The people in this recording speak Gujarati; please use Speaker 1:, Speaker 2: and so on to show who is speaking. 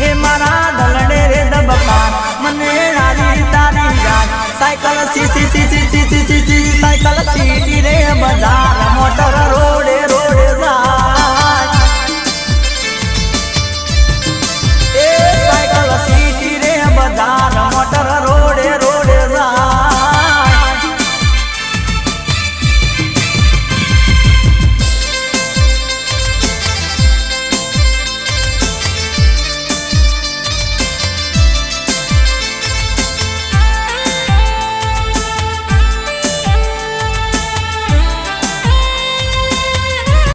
Speaker 1: હે મારા ડલડે રે દબકાર મને રાજી તારી યાદ. સાયકલ સી સી સી સી